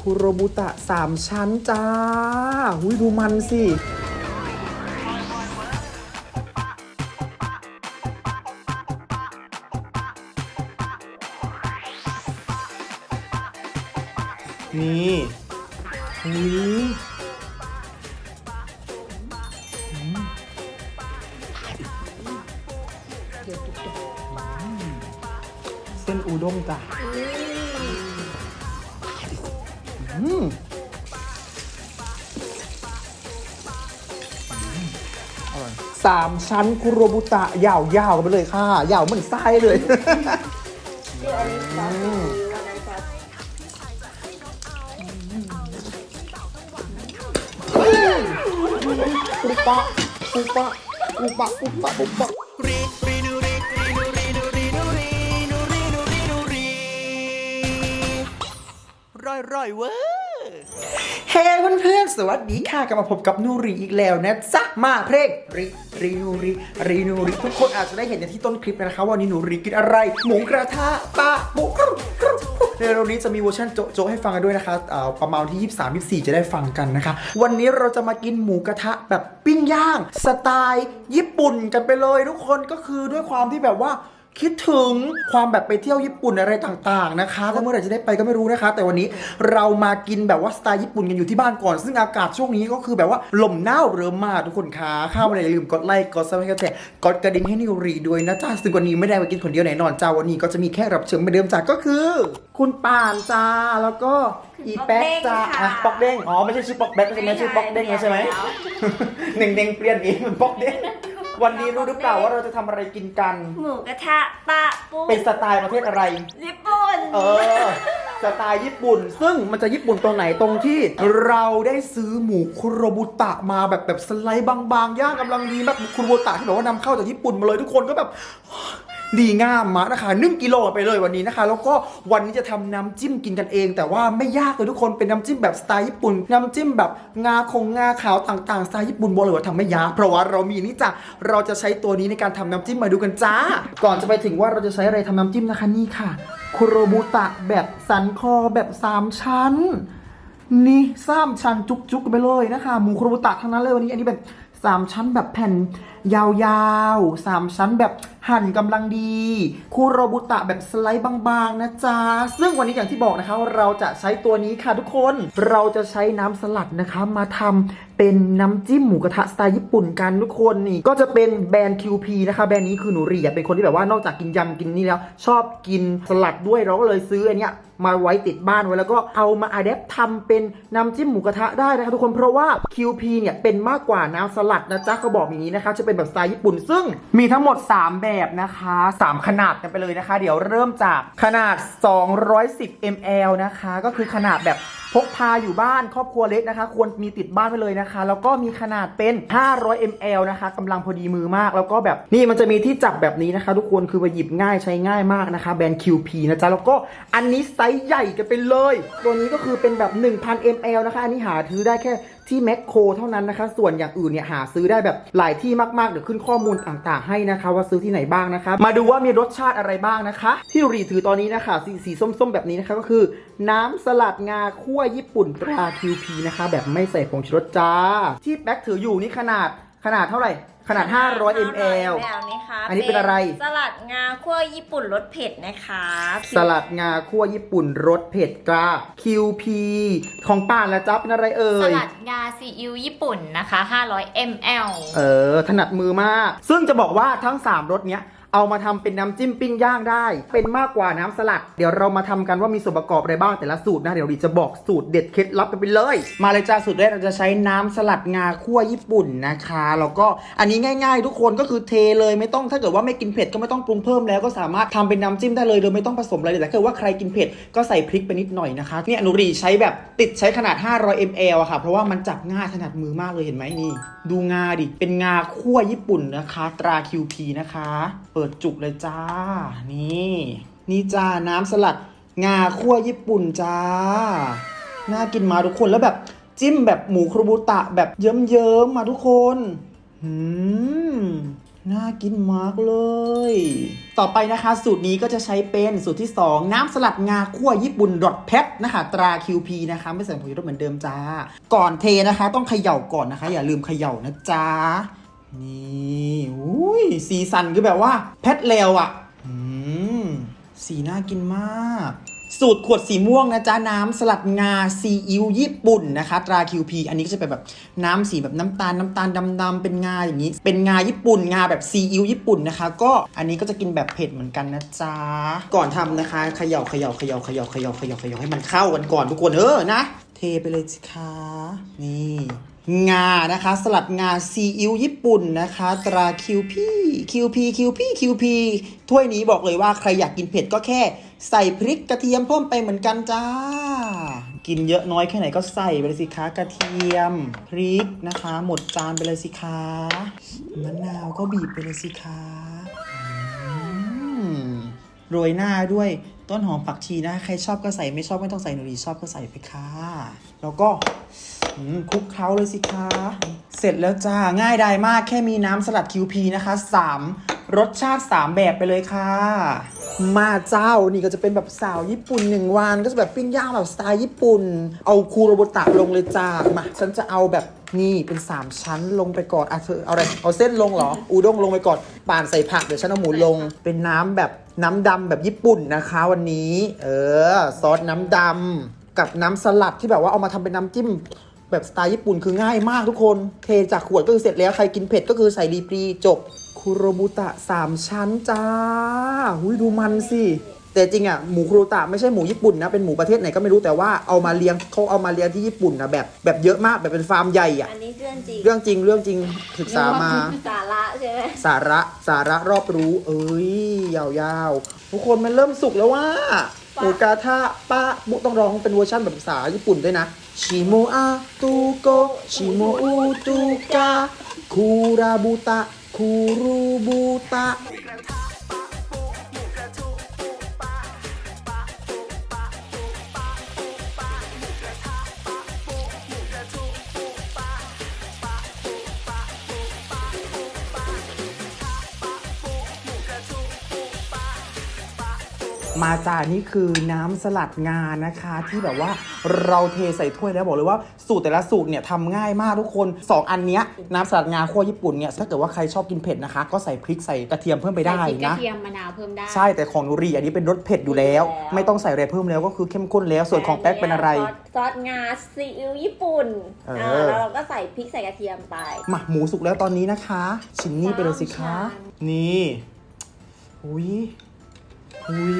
คุโรบุตะสามชั้นจ้า หุยดูมันสินี่หุยเส้นอูด้งจ้ะ อืมอร่อยสามชั้นคุโรบุตะยาวๆกันไปเลยค่ะ ยาวเหมือนไส้เลยคืออันนี้ซอสซีอิ๊วอันนั้นซอสปุ๊บปะปุ๊บปะปุ๊บปะปุ๊บปะปุ๊บปะ ร่อยร่อยเว้ยเฮ้เพื่อนๆ สวัสดีค่ะกลับมาพบกับนูรีอีกแล้วนะจ๊ะมาเพลงรีรีนูรีรีนูรีทุกคนอาจจะได้เห็นในที่ต้นคลิปนะคะว่านี่นูรีกินอะไร หมูกระทะปลาหมูกรุบในเร็วนี้จะมีเวอร์ชันโจ๊ะโจให้ฟังกันด้วยนะคะอ่อประมาณที่ 23 24 จะได้ฟังกันนะคะ วันนี้เราจะมากินหมูกระทะแบบปิ้งย่าง สไตล์ญี่ปุ่นกันไปเลยทุกคนก็คือด้วยความที่แบบว่า คิดถึงความแบบไปเที่ยวญี่ปุ่นอะไรต่างๆนะคะถ้าเมื่อไหร่จะได้ไปก็ไม่รู้นะคะ แต่วันนี้เรามากินแบบว่าสไตล์ญี่ปุ่นกันอยู่ที่บ้านก่อน ซึ่งอากาศช่วงนี้ก็คือแบบว่าลมหนาวเริ่มมาทุกคนคะข้าวมาเลยอย่าลืมกดไลค์กดซับสไครต์กดแชร์กดกระดิ่งให้นิวรีด้วยนะจ้าซึ่งวันนี้ไม่ได้มากินคนเดียวแน่นอนจ้าวันนี้ก็จะมีแค่รับเชิญเหมาเดิมจ้าก็คือ คุณป่านจ้าแล้วก็อีแป๊กจ้าอะปอกเด้งอ๋อไม่ใช่ชื่อปอกแบ๊กใช่ไหมชื่อปอกเด้งแล้วใช่ไหมเน่งๆเปลี่ยนเองเป็นปอกเด้ง วันนี้รู้หรือเปล่าว่าเราจะทำอะไรกินกัน หมูกระทะปลาปูเป็นสไตล์ประเทศอะไร ญี่ปุ่นเออ สไตล์ญี่ปุ่น ซึ่งมันจะญี่ปุ่นตรงไหนตรงที่ เราได้ซื้อหมูคุโรบุตะมาแบบแบบสไลด์บางๆย่างกำลังดีแบบคุโรบุตะที่แบบว่านำเข้าจากญี่ปุ่นมาเลยทุกคนก็แบบ ดีงามมากนะคะ1กิโลไปเลยวันนี้นะคะ แล้วก็วันนี้จะทำน้ำจิ้มกินกันเอง แต่ว่าไม่ยากเลยทุกคนเป็นน้ำจิ้มแบบสไตล์ญี่ปุ่น น้ำจิ้มแบบงาคงงาขาวต่างๆสไตล์ญี่ปุ่นบอกเลยว่าทำไม่ยากเพราะว่าเรามีนี่จ้ะเราจะใช้ตัวนี้ในการทำน้ำจิ้มมาดูกันจ้า ก่อนจะไปถึงว่าเราจะใช้อะไรทำน้ำจิ้มนะคะนี่ค่ะคุโรบุตะแบบสันคอแบบสามชั้นนี่สามชั้นจุกๆไปเลยนะคะหมูคุโรบุตะทั้งนั้นเลยวันนี้อันนี้แบบสามชั้นแบบแผ่นยาวๆสามชั้นแบบหั่นกำลังดีคุโรบุตะแบบสไลด์บางๆนะจ๊ะ ซึ่งวันนี้อย่างที่บอกนะคะ เราจะใช้ตัวนี้ค่ะทุกคน เราจะใช้น้ำสลัดนะคะ มาทำเป็นน้ำจิ้มหมูกระทะสไตล์ญี่ปุ่นกันทุกคนนี่ ก็จะเป็นแบรนด์ QP นะคะ แบรนด์นี้คือหนูรีเป็นคนที่แบบว่านอกจากกินยำกินนี่แล้ว ชอบกินสลัดด้วยเราก็เลยซื้ออันเนี้ยมาไว้ติดบ้านไว้แล้วก็เอามาอัดแอปทำเป็นน้ำจิ้มหมูกระทะได้นะคะทุกคนเพราะว่า QP เนี่ยเป็นมากกว่าน้ำสลัดนะจ๊ะเขาบอกอย่างนี้นะคะจะเป็นแบบสไตล์ญี่ปุ่น ซึ่งมีทั้งหมด 3 แบบนะคะ 3 ขนาดกันไปเลยนะคะ เดี๋ยวเริ่มจากขนาด 210 ml นะคะ ก็คือขนาดแบบพกพาอยู่บ้านครอบครัวเล็กนะคะ ควรมีติดบ้านไปเลยนะคะ แล้วก็มีขนาดเป็น 500 ml นะคะกำลังพอดีมือมาก แล้วก็แบบนี่มันจะมีที่จับแบบนี้นะคะ ทุกคนคือไปหยิบง่ายใช้ง่ายมากนะคะ แบรนด์ QP นะจ๊ะ แล้วก็อันนี้ไซส์ใหญ่กันไปเลย ตัวนี้ก็คือเป็นแบบ 1,000 ml นะคะ อันนี้หาซื้อได้แค่ ที่แมคโครเท่านั้นนะคะ ส่วนอย่างอื่นเนี่ยหาซื้อได้แบบหลายที่มากๆ เดี๋ยวขึ้นข้อมูลต่างๆให้นะคะ ว่าซื้อที่ไหนบ้างนะคะ มาดูว่ามีรสชาติอะไรบ้างนะคะ ที่รีถือตอนนี้นะคะสีสีส้มๆ แบบนี้นะคะก็คือ น้ำสลัดงาคั่วญี่ปุ่นตราคิวพีนะคะ แบบไม่ใส่ผงชูรสจ้า ที่แบ็คถืออยู่นี่ขนาด ขนาดเท่าไหร่ ขนาด 500 ml นี่ค่ะอันนี้เป็นอะไร สลัดงาคั่วญี่ปุ่นรสเผ็ดนะคะสลัดงาคั่วญี่ปุ่นรสเผ็ดกล้า QP ของป่านและจ๊บเป็นอะไรเอ่สย ลัดงาซีอิ๊วญี่ปุ่นนะคะ 500 ml เออ ถนัดมือมาก ซึ่งจะบอกว่าทั้ง 3รสเนี้ย เอามาทำเป็นน้ำจิ้มปิ้งย่างได้ เป็นมากกว่าน้ำสลัด เดี๋ยวเรามาทำกันว่ามีส่วนประกอบอะไรบ้างแต่ละสูตรนะเดี๋ยวดิจะบอกสูตรเด็ดเคล็ดลับกันไปเลย มาเลยจ้าสูตรแรกเราจะใช้น้ำสลัดงาคั่วญี่ปุ่นนะคะแล้วก็อันนี้ง่าย ๆ ทุกคนก็คือเทเลยไม่ต้องถ้าเกิดว่าไม่กินเผ็ดก็ไม่ต้องปรุงเพิ่มแล้วก็สามารถทำเป็นน้ำจิ้มได้เลยโดยไม่ต้องผสมอะไรแต่ถ้าเกิดว่าใครกินเผ็ดก็ใส่พริกไปนิดหน่อยนะคะเนี่ยหนุรีใช้แบบติดใช้ขนาด 500 ml อะค่ะ เพราะว่ามันจับง่ายถนัดมือมากเลยเห็นไหมนี่ ดูงาดิเป็นงาคั่วญี่ปุ่นนะคะ ตรา QP นะคะเปิดจุกเลยจ้า นี่ นี่จ้าน้ำสลัดงาคั่วญี่ปุ่นจ้า น่ากินมาทุกคนแล้วแบบจิ้มแบบหมูครูบุตะแบบเยิ้มๆมาทุกคนอืมน่ากินมากเลย ต่อไปนะคะ สูตรนี้ก็จะใช้เป็นสูตรที่ 2 น้ำสลัดงาคั่วญี่ปุ่นดอทแพทนะคะ ตรา QP นะคะ ไม่ใส่ผงชูรสเหมือนเดิมจ้า ก่อนเทนะคะ ต้องเขย่าก่อนนะคะ อย่าลืมเขย่านะจ๊ะ นี่อุ้ยสีสันคือแบบว่าแพทเลวอะ่ะ อืม สีน่ากินมาก สูตรขวดสีม่วงนะจ๊ะ น้ำสลัดงาซีอิ๊วญี่ปุ่นนะคะ ตรา QP อันนี้ก็จะเป็นแบบน้ำสีแบบน้ำตาลน้ำตาลดำๆเป็นงาอย่างนี้ เป็นงาญี่ปุ่นงาแบบซีอิ๊วญี่ปุ่นนะคะ ก็อันนี้ก็จะกินแบบเผ็ดเหมือนกันนะจ๊ะ ก่อนทำนะคะเขย่าเขย่าเขย่าเขย่าเขย่าเขย่าเขย่าให้มันเข้ากันก่อนทุกคนเออนะ เทไปเลยสิคะนี่งานะคะ สลัดงาซีอิ๊วญี่ปุ่นนะคะ ตรา QP QP QP QP ถ้วยนี้บอกเลยว่าใครอยากกินเผ็ดก็แค่ ใส่พริกกระเทียมเพิ่มไปเหมือนกันจ้า กินเยอะน้อยแค่ไหนก็ใส่ไปเลยสิคะกระเทียม พริกนะคะ หมดจานไปเลยสิคะมะนาวก็บีบไปเลยสิคะโรยหน้าด้วยต้นหอมผักชีนะ ใครชอบก็ใส่ไม่ชอบไม่ต้องใส่หนูดีชอบก็ใส่ไปค่ะ แล้วก็คลุกเคล้าเลยสิคะ เสร็จแล้วจ้า ง่ายดายมากแค่มีน้ำสลัด QP นะคะ 3 รสชาติ 3 แบบไปเลยค่ะ มาเจ้านี่ก็จะเป็นแบบสาวญี่ปุ่นหนึ่งวันก็จะแบบปิ้งย่างแบบสไตล์ญี่ปุ่น เอาคูโรบุตะลงเลยจ้ามาฉันจะเอาแบบนี่เป็น 3 ชั้นลงไปก่อนอะเธอเอาอะไรเอาเส้นลงเหรอ อูด้งลงไปก่อนป่านใส่ผักเดี๋ยวฉันเอาหมูลง เป็นน้ำแบบน้ำดำแบบญี่ปุ่นนะคะวันนี้ เออ ซอสน้ำดำกับน้ำสลัดที่แบบว่าเอามาทำเป็นน้ำจิ้มแบบสไตล์ญี่ปุ่นคือง่ายมากทุกคน เทจากขวดก็คือเสร็จแล้วใครกินเผ็ดก็คือใส่ดีปรีจบ คุโรบุตะ3ชั้นจ้าหุยดูมันสิ แต่จริงอะหมูคุโรบุตะไม่ใช่หมูญี่ปุ่นนะ เป็นหมูประเทศไหนก็ไม่รู้แต่ว่าเอามาเลี้ยงเขาเอามาเลี้ยงที่ญี่ปุ่นนะแบบแบบเยอะมากแบบเป็นฟาร์มใหญ่อะ อันนี้เรื่องจริงเรื่องจริงเรื่องจริงศึกษามา สาระใช่ไหมสาระสาระรอบรู้ เอ้ยยาวๆทุกคนมันเริ่มสุกแล้วว่าหมูกระทะป้าบุต้องร้องเป็นเวอร์ชันแบบภาษาญี่ปุ่นด้วยนะชิโมอาตุโกชิโมอุตุกะคูราบุตะ คูรู มาจานี่คือน้ำสลัดงานะคะ ที่แบบว่าเราเทใส่ถ้วยแล้วบอกเลยว่าสูตรแต่ละสูตรเนี่ยทำง่ายมากทุกคน 2 อันเนี้ยน้ำสลัดงาคั่วญี่ปุ่นเนี่ยถ้าเกิดว่าใครชอบกินเผ็ดนะคะ ก็ใส่พริกใส่กระเทียมเพิ่มไปได้ใส่พริกกระนะเทียมมะนาวเพิ่มได้ใช่แต่ของนูรีอันนี้เป็นรสเผ็ดอยู่แล้ว ไม่ต้องใส่อะไรเพิ่มแล้วก็คือเข้มข้นแล้วส่วนของแป๊กเป็นอะไรซสซอสงาซีอิ๊วญี่ปุ่นเอออ่าแล้วเราก็ใส่พริกใส่กระเทียมไปมาหมูสุกแล้วตอนนี้นะคะ ชิ้นนี้ไปเลยสิคะสามชั้นนี่อุ้ย อุ้ย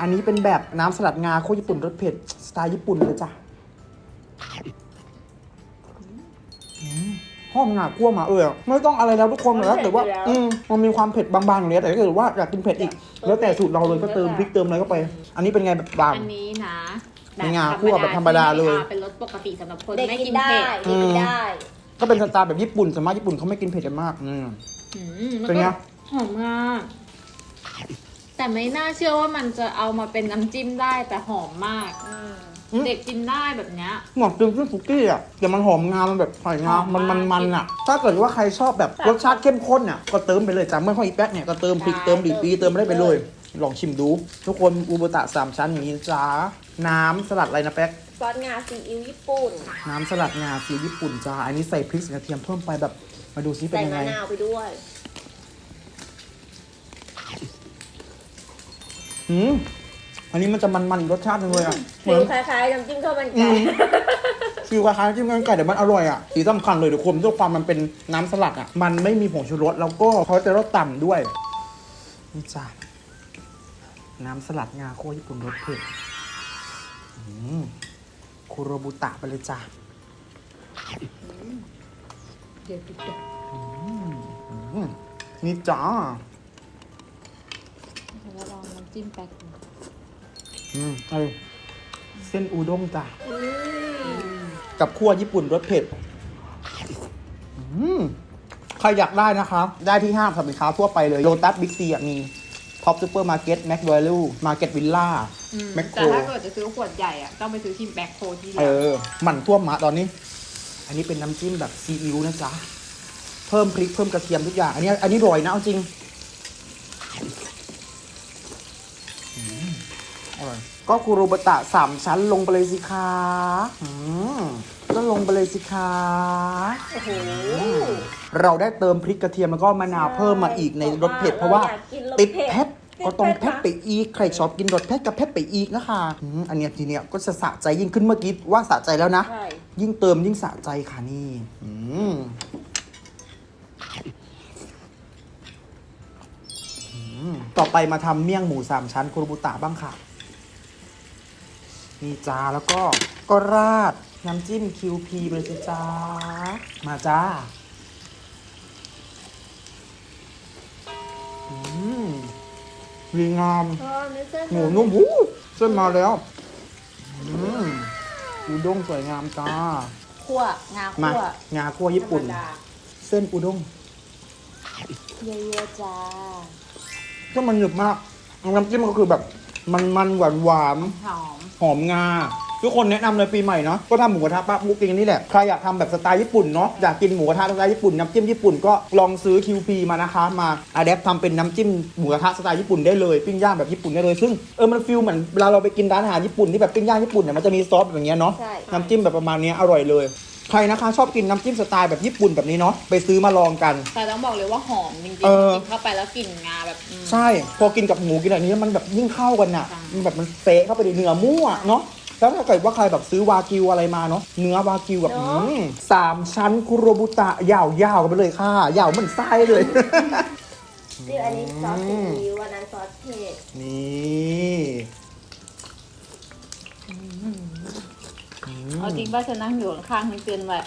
อันนี้เป็นแบบน้ำสลัดงาโคตรญี่ปุ่นรสเผ็ดสไตล์ญี่ปุ่นเลยจ้ะอืมหอมหนากลัวหมาเออไม่ต้องอะไรแล้วทุกคนมันแล้วเผ็ดแต่ว่าอยู่แล้วอืมมันมีความเผ็ดบางๆอยู่แล้วแต่ถ้าเกิดว่าอยากกินเผ็ดอีก แล้วแต่สูตรเราเลยก็เติมพริกเติมอะไรเข้าไป อันนี้เป็นไงแบบบางอันนี้นะเป็นงาคั่วแบบธรรมดาเลยที่เป็นรสปกติสำหรับคนเด็กไม่กิกินนได้เผ็ดเด็กกินได้ ก็เป็นสไตล์แบบญี่ปุ่นสวนมากญี่ปุ่นเขาไม่กินเผ็ดกันมาก อืมอืมแล้วเป็นไงก็หอมมาก แต่ไม่น่าเชื่อว่ามันจะเอามาเป็นน้ำจิ้มได้แต่หอมมาก อืมอืม เด็กกินได้แบบเนี้ย หมอกจริงขึ้นสุกี้อะแต่มันหอมงา มันแบบหอยงาหอมมันมามักนมันอะ ถ้าเกิดว่าใครชอบแบบรสชาติเข้มข้นอะ ก็เติมไปเลยจากเมื่อข้ออีแป๊กเนี่ยก็เติมพริกใช่เติมดีปีเติเติมมได้ไปไปเลเลยยลองชิมดู ทุกคนอูโบตะสามชั้นอย่างนี้นะจ้า น้ำสลัดอะไรนะแป๊ก ซอสงาซีอิ๊วญี่ปุ่น น้ำสลัดงาซีอิ๊วญี่ปุ่นจ้า อันนี้ใส่พริกใส่กระเทียมเพิ่มไปแบบ มาดูซิเป็นใส่ยังไง มะนาวไปด้วย อืมอันนี้มันจะมันๆอีกรสชาติหนึงเลยอะเหฟิมือลน คล้ายๆน้ำจิ้มข้าวมันอืไก่ม ฟิลคล้ายๆจิ้มกันไก่แต่มันอร่อยอะสีสำคัญเลยทุกคนด้วยความมันเป็นน้ำสลัดอะ มันไม่มีผงชูรสแล้วก็เขาจะรสต่ำด้วยนี่จ้ะน้ำสลัดงาโคญี่ปุ่นรสเผ็ดอืมคุโรบุตะไปเลยจ้ะเดี๋ยวเดี๋ยวอืมนี่จ้า เราลองน้ำจิ้มแป๊กดูอืมเอาเส้นอูด้งจ้ะอืมกับคั่วญี่ปุ่นรสเผ็ดอืมใครอยากได้นะคะได้ที่ห้างสรรพสินค้าทั่วไปเลยโ o ตัสบิ๊กซีมีท็อปซูเปอร์มาร์เก็ตแม็ก a วลูมาร์เก็ตวิลล่าอืมแมคโครแต่ถ้าเกิดจะซื้อขวดใหญ่อะต้องไปซื้อที่แบ็คโคที่เอแล้วอหมันท่วมมาตอนนี้ อันนี้เป็นน้ำจิ้มแบบซีอิ๊วนะจ๊ะ เพิ่มพริกเพิ่มกระเทียมทุกอย่าง อันนี้ อันนี้อร่อยนะเอาจริง ก็คูโรบตะสามชั้นลงไปเลยสิคะอืมก็ลงไปเลยสิคะโอ้โหเราได้เติมพริกกระเทียมแล้วก็มะนาวเพิ่มมาอีกในรสเผ็ดเพราะว่าอยกกินรสติดผ็เผ็ดก็ต้องติดเผ็ดไปอีก ใครชอบกินรสเผ็ดก็เผ็ดไปอีกนะคะอืมอันเนี้ยทีเนี้ยก็จะสะใจยิ่งขึ้นเมื่อกี้ว่าสะใจแล้วนะ ใช่ ยิ่งเติมยิ่งสะใจค่ะนี่อืมอืมต่อไปมาทำเมี่ยงหมูสามชั้นคุรุบุตะบ้างค่ะ นี่จ้าแล้วก็ก็ราดน้ำจิ้มคิวพีไปเลยสิจ้า มาจ้าอืมดีงามพอไม่เส้นหมูนุ่มหูเส้นมาแล้วอืมอุด้งสวยงามจ้าคั่วงามาคั่วงาคั่วญี่ปุ่นธรรมดาเส้นอุด้งเยอะๆจ้าก็มันหนึบมากน้ำจิ้มก็คือแบบ มันมันหวานหวานหอมๆหอมงา ทุกคนแนะนำเลยปีใหม่เนาะก็ทำหมูกระทะป้าปุ๊กกินนี่แหละ ใครอยากทำแบบสไตล์ญี่ปุ่นเนาะอยากกินหมูกระทะสไตล์ญี่ปุ่นน้ำจิ้มญี่ปุ่นก็ลองซื้อ QP มานะคะ มาอะแดปทำเป็นน้ำจิ้มหมูกระทะสไตล์ญี่ปุ่นได้เลยปิ้งย่างแบบญี่ปุ่นได้เลยซึ่งเออมันฟิลเหมือนเวลาเราไปกินร้านอาหารญี่ปุ่นที่แบบปิ้งย่างญี่ปุ่นเนี่ยมันจะมีซอสแบบอย่างเงี้ยเนาะใช่ น้ำจิ้มแบบประมาณเนี้ยอร่อยเลย ใครนะคะ ชอบกินน้ำจิ้มสไตล์แบบญี่ปุ่นแบบนี้เนาะไปซื้อมาลองกัน แต่ต้องบอกเลยว่าหอมจริงเออๆกินเข้าไปแล้วกลิ่นงาแบบอืม ใช่ พอกินกับหมูกินแบบนี้มันแบบยิ่งเข้ากันน่ะ ใช่ มันแบบมันเฟะเข้าไปในเนื้อมั่วเนาะ แล้วถ้าเกิดว่าใครแบบซื้อวากิวอะไรมาเนาะ เนื้อวากิวแบบอืมสามชั้นคุโรบุตะยาวๆกันไปเลยค่ะ ยาวเหมือนไส้เลย นี่อันนี้ซอสซีอิ๊วอันนั้นซอสเผ็ดนี่ เอาจริงป่ะฉันนั่งอยู่ข้างๆนี่เตือนแบบ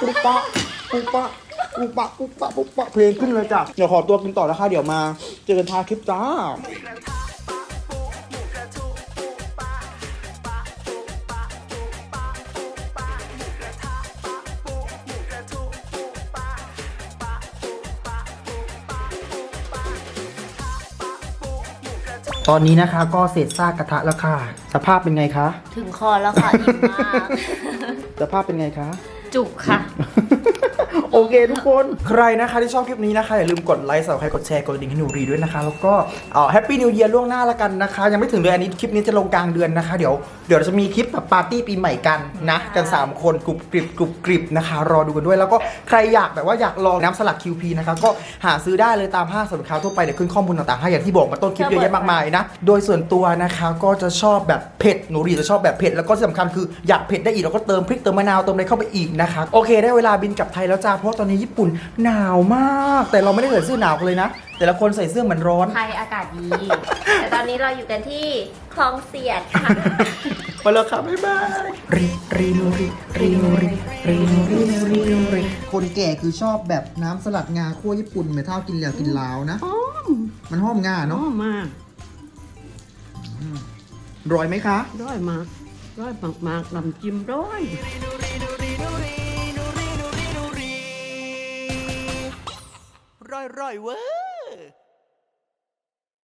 ปุ๊บปะปุ๊บปะปุ๊บปะปุ๊บปะปุ๊บปะเพลงขึ้นเลยจ้ะ เดี๋ยวขอตัวกินต่อนะคะ เดี๋ยวมา เจอกันทางคลิปจ้า ตอนนี้นะคะก็เศษซากกระทะแล้วค่ะ สภาพเป็นไงคะ ถึงคอแล้วค่ะอิ่มมาก สภาพเป็นไงคะ จุกค่ะ โอเคทุกคนใครนะคะที่ชอบคลิปนี้นะคะอย่าลืมกดไลค์สำหรับใครกดแชร์กดกระดิ่งให้หนูรีด้วยนะคะ แล้วก็แฮปปี้นิวเยียร์ล่วงหน้าละกันนะคะ ยังไม่ถึงเดือนอันนี้คลิปนี้จะลงกลางเดือนนะคะ เดี๋ยวเดี๋ยวเราจะมีคลิปแบบปาร์ตี้ปีใหม่กันนะกัน 3 คนกรุบกริบกรุบกริบนะคะ รอดูกันด้วยแล้วก็ใครอยากแบบว่าอยากลองน้ำสลัด QP นะคะก็หาซื้อได้เลยตามห้างสรรพสินค้าทั่วไปเดี๋ยวขึ้นข้อมูลต่างๆให้อย่างที่บอกมาต้นคลิปเยอะแยะมากมายนะโดยส่วนตัวนะคะก็จะชอบแบบเผ็ดหนูรีจะชอบแบบเผ็ดแล้วก็ที่สำคัญคืออยากเผ็ดได้อีกเราก็เติมพริกเติมมะนาวเติมอะไรเข้าไปอีกนะคะโอเค ได้เวลาบินกลับไทยแล้วจ้าเพราะตอนนี้ญี่ปุ่นหนาวมาก แต่เราไม่ได้ใส่เสื้อหนาวกันเลยนะ แต่ละคนใส่เสื้อเหมือนร้อน ไทยอากาศดี แต่ตอนนี้เราอยู่กันที่คลองเสียดค่ะ ไปแล้วค่ะบ๊ายบายรีรีโนรีรีโนรีรีโนรีโนรีโนรีคนแก่คือชอบแบบน้ำสลัดงาคั่วญี่ปุ่นไม่เท่ากินแล้วกินลาวนะ มันหอมงาน้เนาะองมากร้อยไหมคะ ร้อยมากร้อยมากมากลำจิ้มร้อย ร่อยร่อยเว้ย